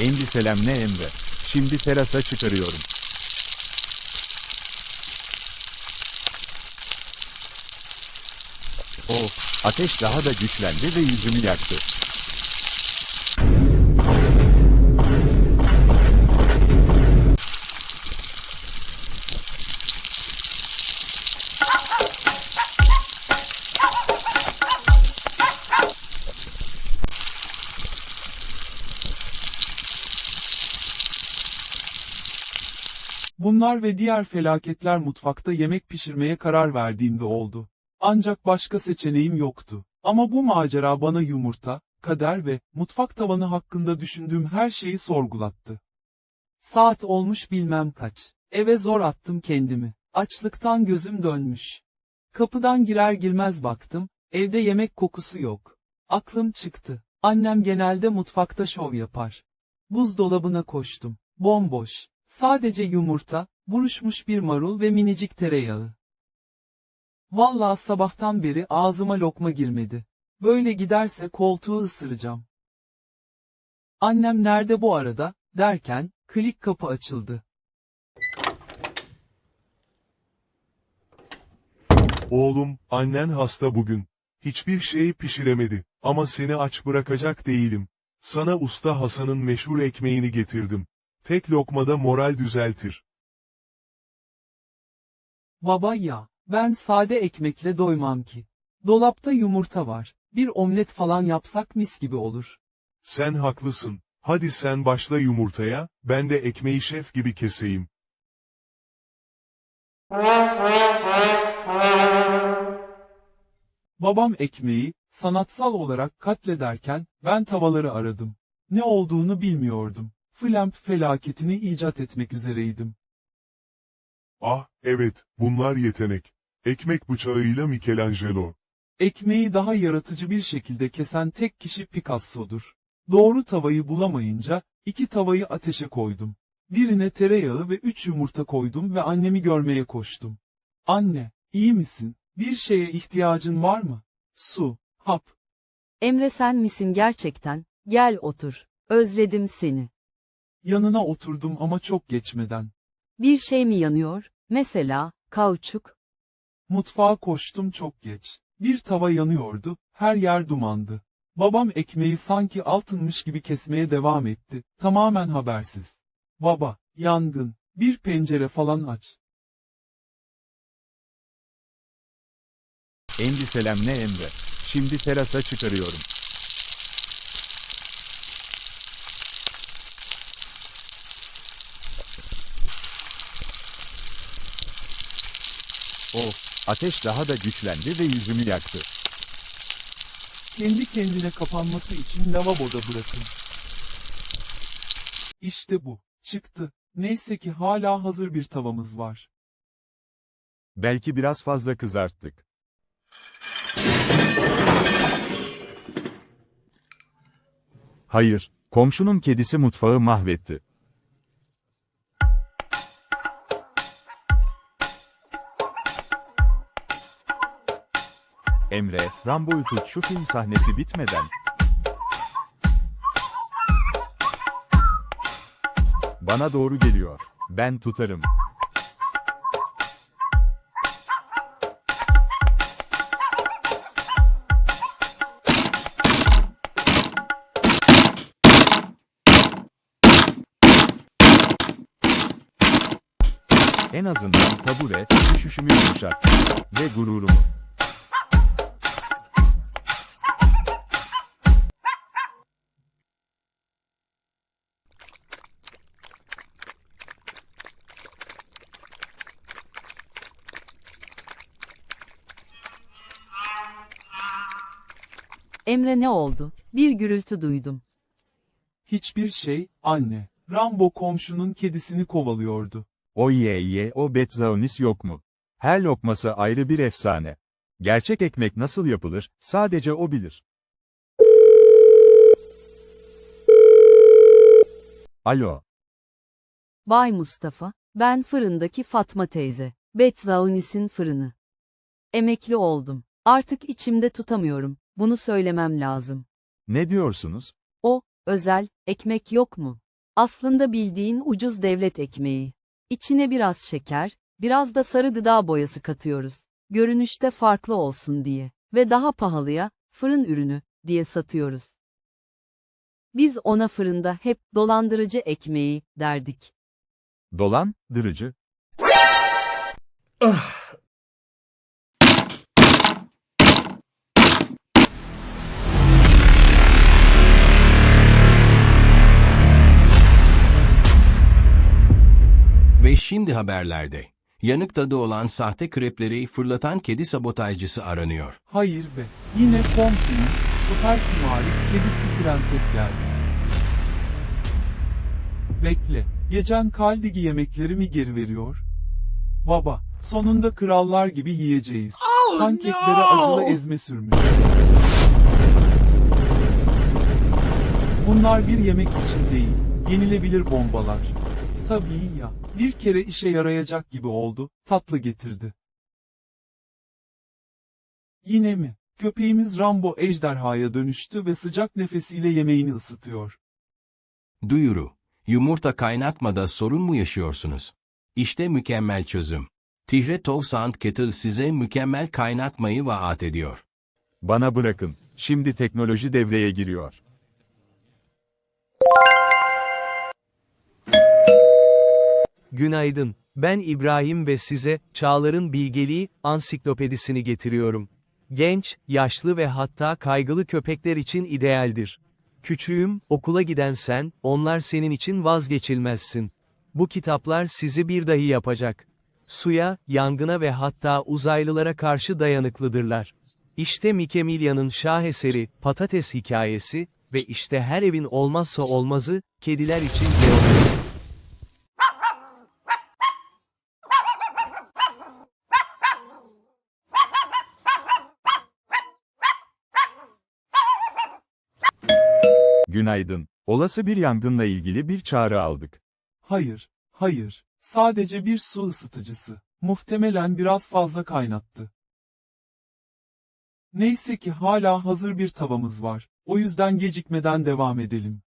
Endişelenme Emre. Şimdi terasa çıkarıyorum. Oh, ateş daha da güçlendi ve yüzümü yaktı. Bunlar ve diğer felaketler mutfakta yemek pişirmeye karar verdiğimde oldu. Ancak başka seçeneğim yoktu. Ama bu macera bana yumurta, kader ve mutfak tavanı hakkında düşündüğüm her şeyi sorgulattı. Saat olmuş bilmem kaç. Eve zor attım kendimi. Açlıktan gözüm dönmüş. Kapıdan girer girmez baktım, evde yemek kokusu yok. Aklım çıktı. Annem genelde mutfakta şov yapar. Buzdolabına koştum. Bomboş. Sadece yumurta, buruşmuş bir marul ve minicik tereyağı. Vallahi sabahtan beri ağzıma lokma girmedi. Böyle giderse koltuğu ısıracağım. Annem nerede bu arada, derken, klik kapı açıldı. Oğlum, annen hasta bugün. Hiçbir şeyi pişiremedi, ama seni aç bırakacak değilim. Sana usta Hasan'ın meşhur ekmeğini getirdim. Tek lokmada moral düzeltir. Baba ya, ben sade ekmekle doymam ki. Dolapta yumurta var. Bir omlet falan yapsak mis gibi olur. Sen haklısın. Hadi sen başla yumurtaya, ben de ekmeği şef gibi keseyim. Babam ekmeği, sanatsal olarak katlederken, ben tavaları aradım. Ne olduğunu bilmiyordum. Flamp felaketini icat etmek üzereydim. Ah, evet, bunlar yetenek. Ekmek bıçağıyla Michelangelo. Ekmeği daha yaratıcı bir şekilde kesen tek kişi Picasso'dur. Doğru tavayı bulamayınca, iki tavayı ateşe koydum. Birine tereyağı ve üç yumurta koydum ve annemi görmeye koştum. Anne, iyi misin? Bir şeye ihtiyacın var mı? Su, hap. Emre sen misin gerçekten? Gel otur. Özledim seni. Yanına oturdum ama çok geçmeden. Bir şey mi yanıyor? Mesela, kauçuk. Mutfağa koştum çok geç. Bir tava yanıyordu, her yer dumandı. Babam ekmeği sanki altınmış gibi kesmeye devam etti, tamamen habersiz. Baba, yangın, bir pencere falan aç. Endişelenme ne Emre. Şimdi terasa çıkarıyorum. Oh, ateş daha da güçlendi ve yüzümü yaktı. Kendi kendine kapanması için lavaboda bırakın. İşte bu, çıktı. Neyse ki hala hazır bir tavamız var. Belki biraz fazla kızarttık. Hayır, komşunun kedisi mutfağı mahvetti. Emre, Rambo'yu tut şu film sahnesi bitmeden. Bana doğru geliyor. Ben tutarım. En azından tabure, düşüşümü yumuşattı. Ve gururumu. Emre ne oldu? Bir gürültü duydum. Hiçbir şey, anne. Rambo komşunun kedisini kovalıyordu. O ye ye o Betzaonis yok mu? Her lokması ayrı bir efsane. Gerçek ekmek nasıl yapılır, sadece o bilir. Alo, Bay Mustafa, ben fırındaki Fatma teyze. Betzaunis'in fırını. Emekli oldum. Artık içimde tutamıyorum. Bunu söylemem lazım. ne diyorsunuz? O, özel, ekmek yok mu? Aslında bildiğin ucuz devlet ekmeği. İçine biraz şeker, biraz da sarı gıda boyası katıyoruz. Görünüşte farklı olsun diye ve daha pahalıya fırın ürünü diye satıyoruz. Biz ona fırında hep dolandırıcı ekmeği derdik. Dolan, dırıcı. Şimdi haberlerde. Yanık tadı olan sahte krepleri fırlatan kedi sabotajcısı aranıyor. Hayır be. Yine komşunun süper simari kedisli prenses geldi. Bekle. Geçen kaldigi yemeklerimi geri veriyor. Baba, sonunda krallar gibi yiyeceğiz. Pankeklere acılı ezme sürmüş. Bunlar bir yemek için değil, yenilebilir bombalar. Tabii ya, bir kere işe yarayacak gibi oldu, tatlı getirdi. Yine mi? Köpeğimiz Rambo ejderhaya dönüştü ve sıcak nefesiyle yemeğini ısıtıyor. Duyuru. Yumurta kaynatmada sorun mu yaşıyorsunuz? İşte mükemmel çözüm. Tihre Tov Sound Kettle size mükemmel kaynatmayı vaat ediyor. Bana bırakın. Şimdi teknoloji devreye giriyor. Günaydın. Ben İbrahim ve size Çağlar'ın Bilgeliği Ansiklopedisini getiriyorum. Genç, yaşlı ve hatta kaygılı köpekler için idealdir. Küçüğüm, okula giden sen, onlar senin için vazgeçilmezsin. Bu kitaplar sizi bir dahi yapacak. Suya, yangına ve hatta uzaylılara karşı dayanıklıdırlar. İşte Mikemilya'nın şaheseri, Patates Hikayesi ve işte her evin olmazsa olmazı, kediler için Leonard. Günaydın. Olası bir yangınla ilgili bir çağrı aldık. Hayır, hayır. Sadece bir su ısıtıcısı. Muhtemelen biraz fazla kaynattı. Neyse ki hala hazır bir tavamız var. O yüzden gecikmeden devam edelim.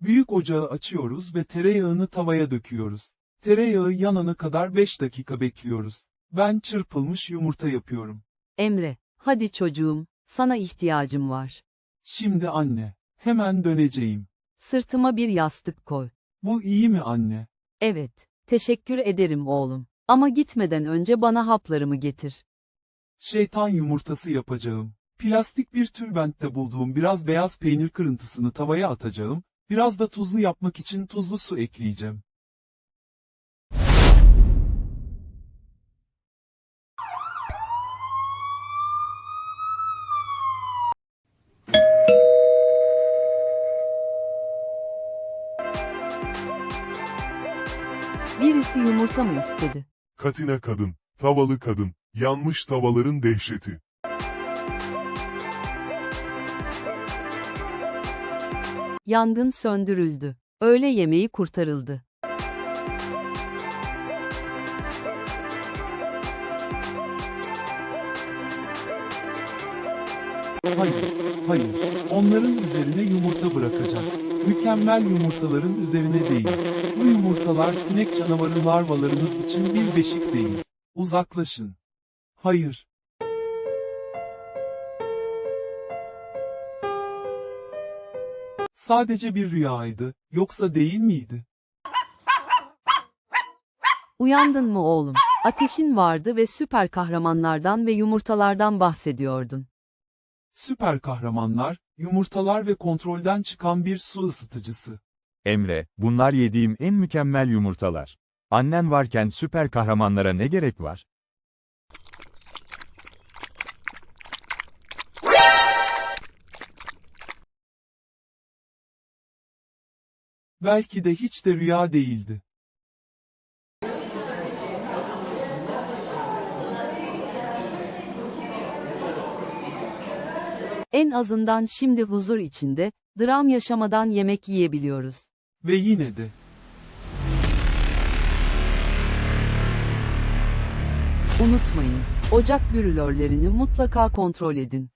Büyük ocağı açıyoruz ve tereyağını tavaya döküyoruz. Tereyağı yanana kadar 5 dakika bekliyoruz. Ben çırpılmış yumurta yapıyorum. Emre, hadi çocuğum, sana ihtiyacım var. Şimdi anne, hemen döneceğim. Sırtıma bir yastık koy. Bu iyi mi anne? Evet, teşekkür ederim oğlum. Ama gitmeden önce bana haplarımı getir. Şeytan yumurtası yapacağım. Plastik bir tülbentte bulduğum biraz beyaz peynir kırıntısını tavaya atacağım, biraz da tuzlu yapmak için tuzlu su ekleyeceğim. Birisi yumurta mı istedi? Katina kadın, tavalı kadın, yanmış tavaların dehşeti. Yangın söndürüldü. Öğle yemeği kurtarıldı. Hayır, hayır. Onların üzerine yumurta bırakacak. Mükemmel yumurtaların üzerine değil. Bu yumurtalar sinek canavarı larvalarınız için bir beşik değil. Uzaklaşın. Hayır. Sadece bir rüyaydı, yoksa değil miydi? Uyandın mı oğlum? Ateşin vardı ve süper kahramanlardan ve yumurtalardan bahsediyordun. Süper kahramanlar, yumurtalar ve kontrolden çıkan bir su ısıtıcısı. Emre, bunlar yediğim en mükemmel yumurtalar. Annen varken süper kahramanlara ne gerek var? Belki de hiç de rüya değildi. En azından şimdi huzur içinde, dram yaşamadan yemek yiyebiliyoruz. Ve yine de, Unutmayın, ocak brülörlerini mutlaka kontrol edin.